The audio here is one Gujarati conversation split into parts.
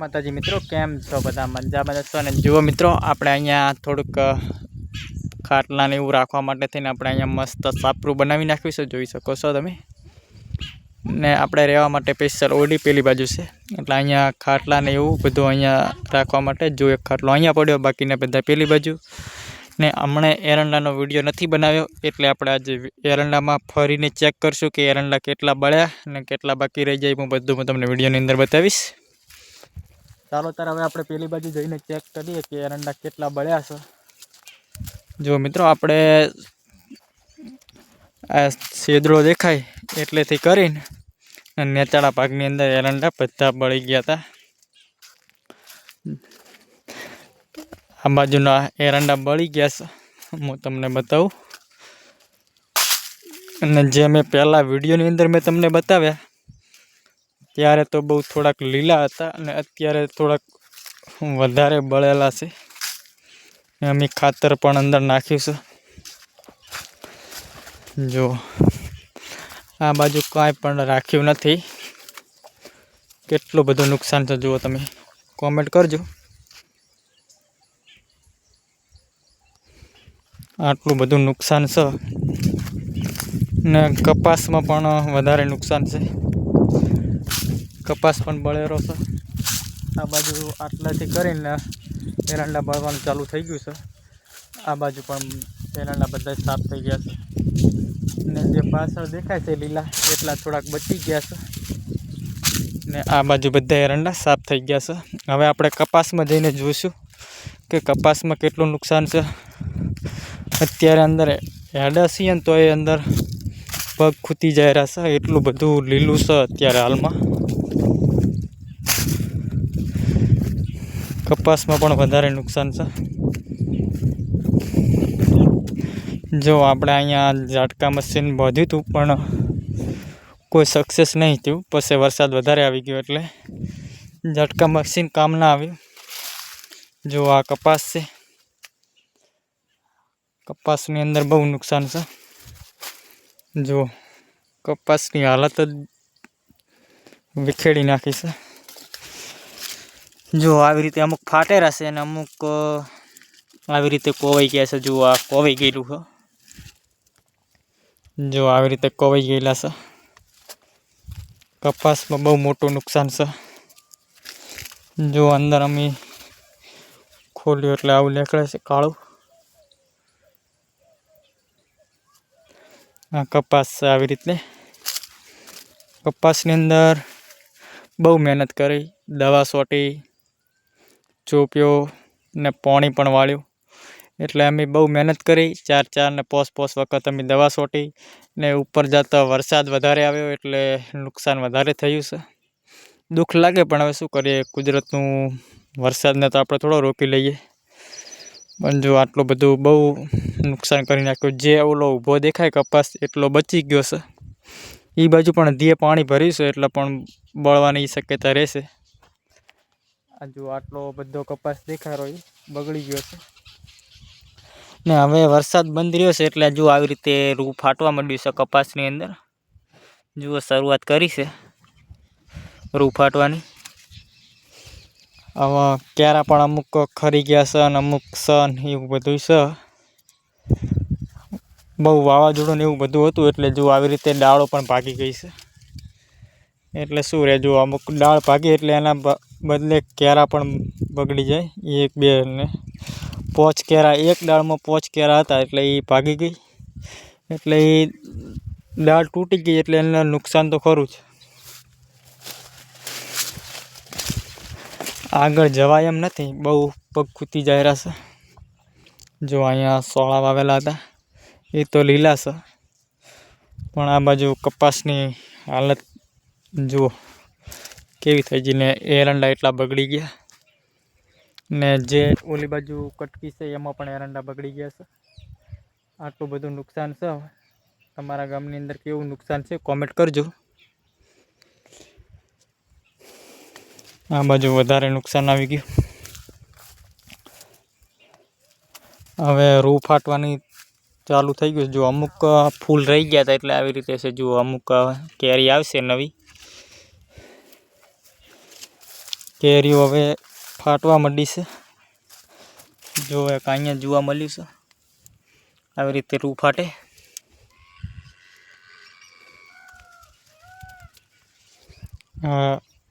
માતાજી મિત્રો, કેમ છો બધા? મજામાં છો? અને જુઓ મિત્રો, આપણે અહીંયા થોડુંક ખાટલાને એવું રાખવા માટે થઈને આપણે અહીંયા મસ્ત સાપરું બનાવી નાખ્યું જોઈ શકો છો તમે? ને આપણે રહેવા માટે સ્પેશિયલ ઓડી પેલી બાજુ છે. એટલે અહીંયા ખાટલાને એવું બધું અહીંયા રાખવા માટે જો એક ખાટલો અહીંયા પડ્યો, બાકીને બધા પેલી બાજુ. ને હમણાં એરંડાનો વીડિયો નથી બનાવ્યો, એટલે આપણે આજે એરંડામાં ફરીને ચેક કરશું કે એરંડા કેટલા બળ્યા અને કેટલા બાકી રહી જાય. હું બધું હું તમને વિડીયોની અંદર બતાવીશ. ચાલો તાર હવે આપણે પેલી બાજુ જઈને ચેક કરીએ કે એરંડા કેટલા બળ્યા છે. જો મિત્રો આપણે આ છેદડો દેખાય એટલેથી કરીને નેચાળા ભાગની અંદર એરંડા બધા બળી ગયા હતા. આ બાજુના એરંડા બળી ગયા છે. હું તમને બતાવું. અને જે મેં પહેલાં વિડીયોની અંદર મેં તમને બતાવ્યા ત્યારે તો બહુ થોડાક લીલા હતા અને અત્યારે થોડાક વધારે બળેલા છે. અમે ખાતર પણ અંદર નાખ્યું છે. જો, આ બાજુ કાંઈ પણ રાખ્યું નથી. કેટલું બધું નુકસાન છે જુઓ તમે. કોમેન્ટ કરજો. આટલું બધું નુકસાન છે. ને કપાસમાં પણ વધારે નુકસાન છે. કપાસ પણ બળેરો છે. આ બાજુ આટલાથી કરીને એરંડા બળવાનું ચાલુ થઈ ગયું છે. આ બાજુ પણ એરંડા બધા સાફ થઈ ગયા છે. ને જે પાછળ દેખાય છે લીલા, એટલા થોડાક બચી ગયા છે. ને આ બાજુ બધા એરંડા સાફ થઈ ગયા છે. હવે આપણે કપાસમાં જઈને જોઈશું કે કપાસમાં કેટલું નુકસાન છે. અત્યારે અંદર હેડા છીએ ને તો એ અંદર પગ ખૂતી જાય રહ્યા છે. એટલું બધું લીલું છે અત્યારે હાલમાં. કપાસમાં પણ વધારે નુકસાન છે. જો આપણે અહીંયા ઝાટકા મશીન બાંધ્યું હતું, પણ કોઈ સક્સેસ નહીં થયું. પછી વરસાદ વધારે આવી ગયો એટલે ઝાટકા મશીન કામ ના આવ્યું. જો આ કપાસ છે. કપાસની અંદર બહુ નુકસાન છે. જો કપાસની હાલત જ વિખેડી નાખી છે. જો આવી રીતે અમુક ફાટેરા છે અને અમુક આવી રીતે કોવાઈ ગયા છે. જો આ કોવાઈ ગયેલું છે. જો આવી રીતે કોવાઈ ગયેલા છે. કપાસમાં બહુ મોટું નુકસાન છે. જો અંદર અમે ખોલ્યું એટલે આવું નીકળે છે કાળું. આ કપાસ છે આવી રીતે. કપાસની અંદર બહુ મહેનત કરી, દવા છોટી ચોપ્યો ને પાણી પણ વાળ્યું. એટલે અમે બહુ મહેનત કરી. ચાર ચાર ને પોસ પોસ વખત અમે દવા છોટી ને ઉપર જતા વરસાદ વધારે આવ્યો એટલે નુકસાન વધારે થયું છે. દુઃખ લાગે પણ હવે શું કરીએ? કુદરતનું વરસાદને તો આપણે થોડો રોકી લઈએ. પણ જો આટલું બધું બહુ નુકસાન કરી નાખ્યું. જે ઓલો ઊભો દેખાય કપાસ, એટલો બચી ગયો છે. એ બાજુ પણ ધીએ પાણી ભર્યું છે એટલે પણ બળવાની શક્યતા રહેશે. આ જો આટલો બધો કપાસ દેખાય રહ્યો બગડી ગયો છે. ને હવે વરસાદ બંધ રહ્યો છે એટલે જો આવી રીતે રૂ ફાટવા માંડ્યું છે કપાસની અંદર. જુઓ શરૂઆત કરી છે રૂ ફાટવાની. હવે ક્યારા પણ અમુક ખરી ગયા છે અને અમુક સન એવું બધું છે. બહુ વાવાઝોડું ને એવું બધું હતું એટલે જો આવી રીતે ડાળો પણ ભાગી ગઈ છે. એટલે શું રહે જો અમુક ડાળ ભાગી એટલે એના બદલે કેરા પણ બગડી જાય એ એક બે ને. પોચ કેરા એક ડાળમાં પોચ કેરા હતા એટલે એ ભાગી ગઈ. એટલે એ ડાળ તૂટી ગઈ એટલે એને નુકસાન તો ખરું જ. આગળ જવાય એમ નથી, બહુ પગ ખૂતી જાય રહ્યા છે જો અહીંયા સોળા વાવેલા હતા, એ તો લીલા છે. પણ આ બાજુ કપાસની હાલત જુઓ. કેવી થઈ ગઈ ને એરંડા એટલા બગડી ગયા. ને જે ઓલી બાજુ કટકી છે એમાં પણ એરંડા બગડી ગયા છે. આટલું બધું નુકસાન છે તમારા ગામની અંદર કેવું નુકસાન છે કોમેન્ટ કરજો. આ બાજુ વધારે નુકસાન આવી ગયું. હવે રૂ ફાટવાની ચાલુ થઈ ગયું. જો અમુક ફૂલ રહી ગયા હતા એટલે આવી રીતે છે. જો અમુક કેરી આવશે નવી. કેરીઓ હવે ફાટવા માંડી છે. જો એક અહીંયા જોવા મળ્યું છે. આવી રીતે રૂ ફાટે.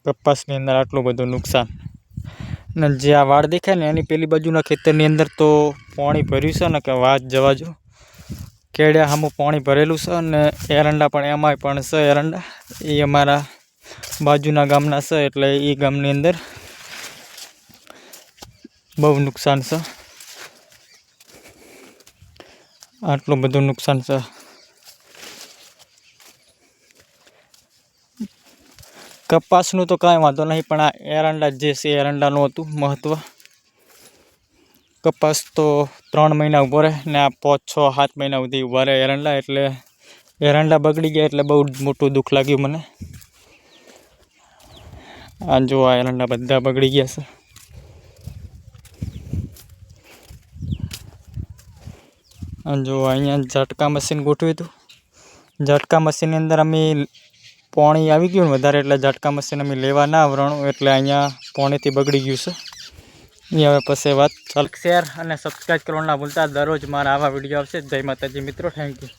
કપાસની અંદર આટલું બધું નુકસાન. ને જે આ વાડ દેખાય ને, એની પેલી બાજુના ખેતરની અંદર તો પાણી ભર્યું છે ને, કે વાત જવા જો કેળ્યા સામું પાણી ભરેલું છે અને એરંડા પણ એમાંય પણ છે એરંડા. એ અમારા બાજુના ગામના છે એટલે એ ગામની અંદર બહુ નુકસાન છે આટલું બધું નુકસાન છે કપાસનું તો કાંઈ વાંધો નહીં, પણ આ એરંડા જે છે એરંડાનું હતું મહત્ત્વ કપાસ તો ત્રણ મહિના ઊભો રહે ને આ પાંચ, છ, સાત મહિના સુધી ઊભા રહે એરંડા, એટલે એરંડા બગડી ગયા એટલે બહુ મોટું દુઃખ લાગ્યું મને. આ જો આ એરંડા બધા બગડી ગયા છે. આ જો અહીંયા ઝટકા મશીન ગોઠવ્યું હતું. ઝટકા મશીનની અંદર અમે પોણી આવી ગયું ને વધારે, એટલે ઝટકા મશીન અમે લેવા ના આવરણું એટલે અહીંયા પોણીથી બગડી ગયું છે. એ હવે પછી વાત ચાલ શેર અને સબસ્ક્રાઈબ કરવાના ભૂલતા. દરરોજ મારા આવા વીડિયો આવશે. જય માતાજી મિત્રો થેન્ક યુ